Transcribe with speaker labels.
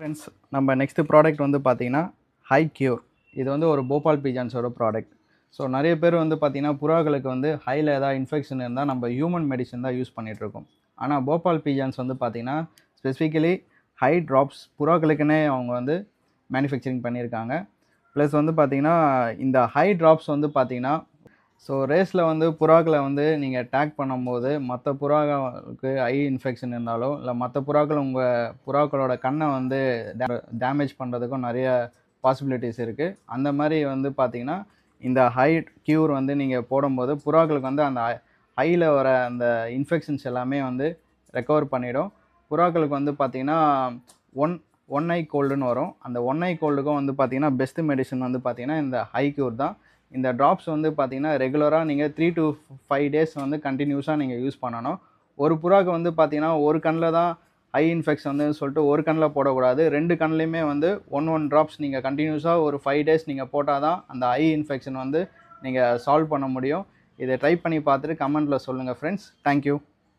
Speaker 1: Friends நம்ம next product வந்து பார்த்தீங்கன்னா ஹை கியூர் இது வந்து ஒரு போபால் பீஜான்ஸோட ப்ராடக்ட் ஸோ நிறைய பேர் வந்து பார்த்திங்கன்னா புறாக்களுக்கு வந்து ஹையில் ஏதாவது இன்ஃபெக்ஷன் இருந்தால் நம்ம ஹியூமன் மெடிசன் தான் யூஸ் பண்ணிகிட்ருக்கோம் ஆனால் போபால் பீஜான்ஸ் வந்து பார்த்தீங்கன்னா ஸ்பெசிஃபிக்கலி ஹை ட்ராப்ஸ் புறாக்களுக்குன்னே அவங்க வந்து மேனுஃபேக்சரிங் பண்ணியிருக்காங்க. ப்ளஸ் வந்து பார்த்தீங்கன்னா இந்த ஹை ட்ராப்ஸ் வந்து பார்த்தீங்கன்னா ஸோ ரேஸில் வந்து புறாக்களை வந்து நீங்கள் டேக் பண்ணும்போது மற்ற புறாக்களுக்கு ஐ இன்ஃபெக்ஷன் இருந்தாலோ இல்லை மற்ற புறாக்கள் உங்கள் புறாக்களோட கண்ணை வந்து டேமேஜ் பண்ணுறதுக்கும் நிறைய பாசிபிலிட்டிஸ் இருக்குது அந்த மாதிரி வந்து பார்த்தீங்கன்னா இந்த ஹை க்யூர் வந்து நீங்கள் போடும்போது புறாக்களுக்கு வந்து அந்த ஹையில் வர அந்த இன்ஃபெக்ஷன்ஸ் எல்லாமே வந்து ரெக்கவர் பண்ணிடும். புறாக்களுக்கு வந்து பார்த்திங்கன்னா ஒன் ஒன் ஐ கோல்டுன்னு வரும். அந்த ஒன் ஐ கோல்டுக்கும் வந்து பார்த்திங்கன்னா பெஸ்ட் மெடிசன் வந்து பார்த்திங்கன்னா இந்த ஹை க்யூர் தான். இந்த ட்ராப்ஸ் வந்து பார்த்தீங்கன்னா ரெகுலராக நீங்கள் த்ரீ டு ஃபைவ் டேஸ் வந்து கண்டினியூஸாக நீங்கள் யூஸ் பண்ணணும். ஒரு புறாக்கு வந்து பார்த்தீங்கன்னா ஒரு கண்ணில் தான் ஐ இன்ஃபெக்ஷன் வந்து சொல்லிட்டு ஒரு கண்ணில் போடக்கூடாது. ரெண்டு கண்ணிலையுமே வந்து ஒன் ஒன் ட்ராப்ஸ் நீங்கள் கண்டினியூஸாக ஒரு ஃபைவ் டேஸ் நீங்கள் போட்டால் தான் அந்த ஐ இன்ஃபெக்ஷன் வந்து நீங்கள் சால்வ் பண்ண முடியும். இதை ட்ரை பண்ணி பார்த்துட்டு கமெண்ட்டில் சொல்லுங்கள் ஃப்ரெண்ட்ஸ் தேங்க்யூ